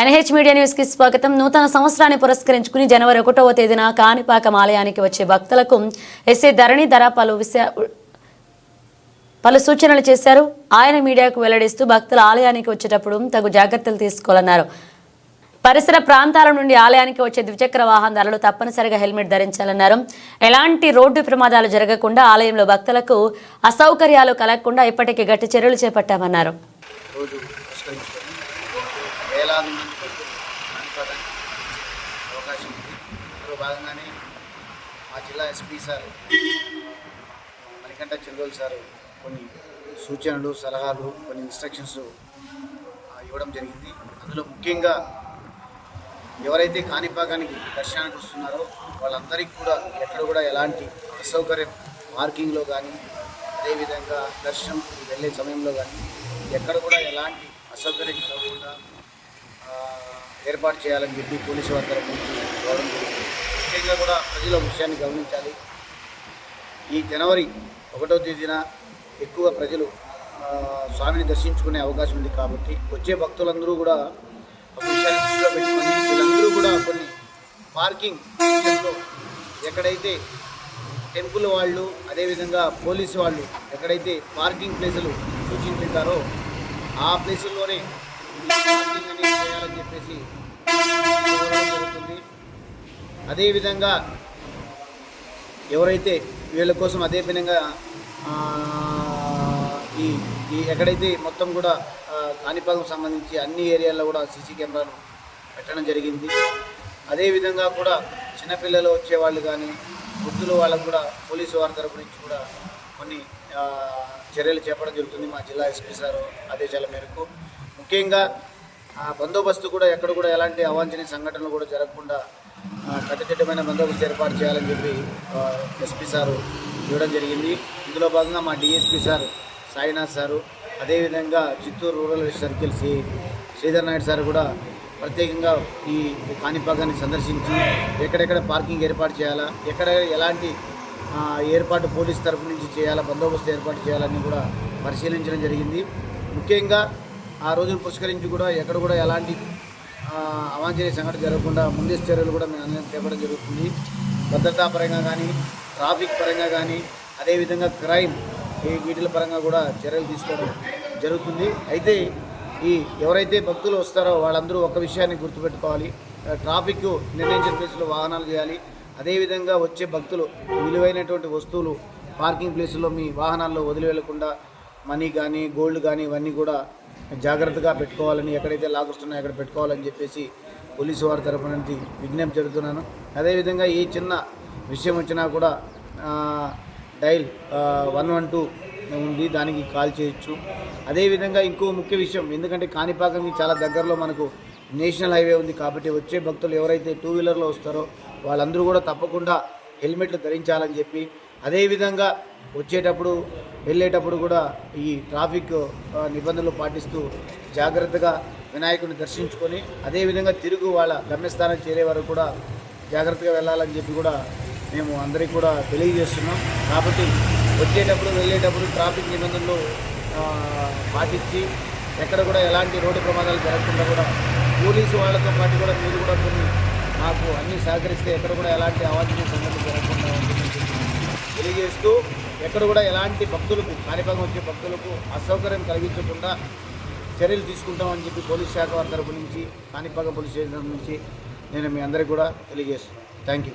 NH media న్యూస్కి స్వాగతం. నూతన సంవత్సరాన్ని పురస్కరించుకుని జనవరి ఒకటవ తేదీన కాణిపాకం ఆలయానికి వచ్చే భక్తులకు ఎస్ఏ ధరణి ధర పలు విషయ పలు సూచనలు చేశారు. ఆయన మీడియాకు వెల్లడిస్తూ భక్తులు ఆలయానికి వచ్చేటప్పుడు తగు జాగ్రత్తలు తీసుకోవాలన్నారు. పరిసర ప్రాంతాల నుండి ఆలయానికి వచ్చే ద్విచక్ర వాహనదారులు తప్పనిసరిగా హెల్మెట్ ధరించాలన్నారు. ఎలాంటి రోడ్డు ప్రమాదాలు జరగకుండా ఆలయంలో భక్తులకు అసౌకర్యాలు కలగకుండా ఇప్పటికీ గట్టి చర్యలు చేపట్టామన్నారు. అనుకోవడానికి అవకాశం ఉంది. అందులో భాగంగానే మా జిల్లా SP sir Manikanta Chandrol sir కొన్ని సూచనలు సలహాలు కొన్ని ఇన్స్ట్రక్షన్స్ ఇవ్వడం జరిగింది. అందులో ముఖ్యంగా ఎవరైతే కాణిపాకానికి దర్శనానికి వస్తున్నారో వాళ్ళందరికీ కూడా ఎక్కడ కూడా ఎలాంటి అసౌకర్యం పార్కింగ్లో కానీ అదేవిధంగా దర్శనం వెళ్ళే సమయంలో కానీ ఎక్కడ కూడా ఎలాంటి అసౌకర్యం కలగకుండా ఏర్పాటు చేయాలని చెప్పి పోలీసు వారి తరపు నుంచి కోరడం జరిగింది. ముఖ్యంగా కూడా ప్రజల విషయాన్ని గమనించాలి. ఈ జనవరి ఒకటో తేదీన ఎక్కువ ప్రజలు స్వామిని దర్శించుకునే అవకాశం ఉంది కాబట్టి వచ్చే భక్తులందరూ కూడా ఒక విషయాన్ని దృష్టిలో పెట్టుకొని వీళ్ళందరూ కూడా కొన్ని పార్కింగ్ విషయంలో ఎక్కడైతే టెంపుల్ వాళ్ళు అదేవిధంగా పోలీసు వాళ్ళు ఎక్కడైతే పార్కింగ్ ప్లేసులు సూచించారో ఆ ప్లేసుల్లోనే చేయాలని చెప్పేసి జరుగుతుంది. అదేవిధంగా ఎవరైతే వీళ్ళ కోసం అదే విధంగా ఈ ఈ ఎక్కడైతే మొత్తం కూడా ఆ, కాణిపాకం సంబంధించి అన్ని ఏరియాల్లో కూడా సీసీ కెమెరాలు పెట్టడం జరిగింది. అదేవిధంగా కూడా చిన్నపిల్లలు వచ్చేవాళ్ళు కానీ వృద్ధులు వాళ్ళకు కూడా పోలీసు వారి తరపు నుంచి కూడా కొన్ని చర్యలు చేపడం జరుగుతుంది మా జిల్లా ఎస్పీ సార్ ఆదేశాల మేరకు. ముఖ్యంగా ఆ బందోబస్తు కూడా ఎక్కడ కూడా ఎలాంటి అవాంఛనీయ సంఘటనలు కూడా జరగకుండా కట్టుదిట్టమైన బందోబస్తు ఏర్పాటు చేయాలని చెప్పి ఎస్పీ సారు ఇవ్వడం జరిగింది. ఇందులో భాగంగా మా డిఎస్పీ సార్ సాయినాథ్ సారు అదేవిధంగా Chittoor rural circle C Sridhar Naidu sir కూడా ప్రత్యేకంగా ఈ కాణిపాకాన్ని సందర్శించి ఎక్కడెక్కడ పార్కింగ్ ఏర్పాటు చేయాలా ఎక్కడ ఎలాంటి ఏర్పాటు పోలీస్ తరపు నుంచి చేయాలా బందోబస్తు ఏర్పాటు చేయాలని కూడా పరిశీలించడం జరిగింది. ముఖ్యంగా ఆ రోజును పురస్కరించి కూడా ఎక్కడ కూడా ఎలాంటి అవాంఛనీయ సంఘటన జరగకుండా ముందస్తు చర్యలు కూడా మేము అందరం చేపట్టడం జరుగుతుంది. భద్రతా పరంగా కానీ ట్రాఫిక్ పరంగా కానీ అదేవిధంగా క్రైమ్ ఈ వీటిల పరంగా కూడా చర్యలు తీసుకోవడం జరుగుతుంది. అయితే ఈ ఎవరైతే భక్తులు వస్తారో వాళ్ళందరూ ఒక విషయాన్ని గుర్తుపెట్టుకోవాలి. ట్రాఫిక్ నిర్ణయించిన ప్లేసులో వాహనాలు చేయాలి. అదేవిధంగా వచ్చే భక్తులు విలువైనటువంటి వస్తువులు పార్కింగ్ ప్లేసుల్లో మీ వాహనాల్లో వదిలి వెళ్ళకుండా మనీ కానీ గోల్డ్ కానీ ఇవన్నీ కూడా జాగ్రత్తగా పెట్టుకోవాలని ఎక్కడైతే లాకర్స్ ఉన్నాయో అక్కడ పెట్టుకోవాలని చెప్పేసి పోలీసు వారి తరపు నుంచి విజ్ఞప్తి జరుగుతున్నాను. అదేవిధంగా ఏ చిన్న విషయం వచ్చినా కూడా డైల్ వన్ వన్ టూ ఉంది దానికి కాల్ చేయొచ్చు. అదేవిధంగా ఇంకో ముఖ్య విషయం ఎందుకంటే కాణిపాకంకి చాలా దగ్గరలో మనకు నేషనల్ హైవే ఉంది కాబట్టి వచ్చే భక్తులు ఎవరైతే టూ వీలర్లో వస్తారో వాళ్ళందరూ కూడా తప్పకుండా హెల్మెట్లు ధరించాలని చెప్పి అదేవిధంగా వచ్చేటప్పుడు వెళ్ళేటప్పుడు కూడా ఈ ట్రాఫిక్ నిబంధనలు పాటిస్తూ జాగ్రత్తగా వినాయకుడిని దర్శించుకొని అదేవిధంగా తిరుగు వాళ్ళ గమ్యస్థానం చేరే వరకు కూడా జాగ్రత్తగా వెళ్ళాలని చెప్పి కూడా మేము అందరికీ కూడా తెలియజేస్తున్నాం. కాబట్టి వచ్చేటప్పుడు వెళ్ళేటప్పుడు ట్రాఫిక్ నిబంధనలు పాటించి ఎక్కడ కూడా ఎలాంటి రోడ్డు ప్రమాదాలు జరగకుండా కూడా పోలీసు వాళ్ళతో పాటు కూడా మీరు కూడా కొన్ని మాకు అన్నీ సహకరిస్తే ఎక్కడ కూడా ఎలాంటి అవాంఛనీయ సంఘటనలు జరగకుండా ఉంటుందని చెప్పి చేస్తూ ఎక్కడ కూడా ఎలాంటి భక్తులకు కాణిపాకం వచ్చే భక్తులకు అసౌకర్యం కలిగించకుండా చర్యలు తీసుకుంటామని చెప్పి పోలీస్ శాఖ వారి తరపు నుంచి కాణిపాకం పోలీస్ స్టేషన్ నుంచి నేను మీ అందరికీ కూడా తెలియజేస్తున్నాను. Thank you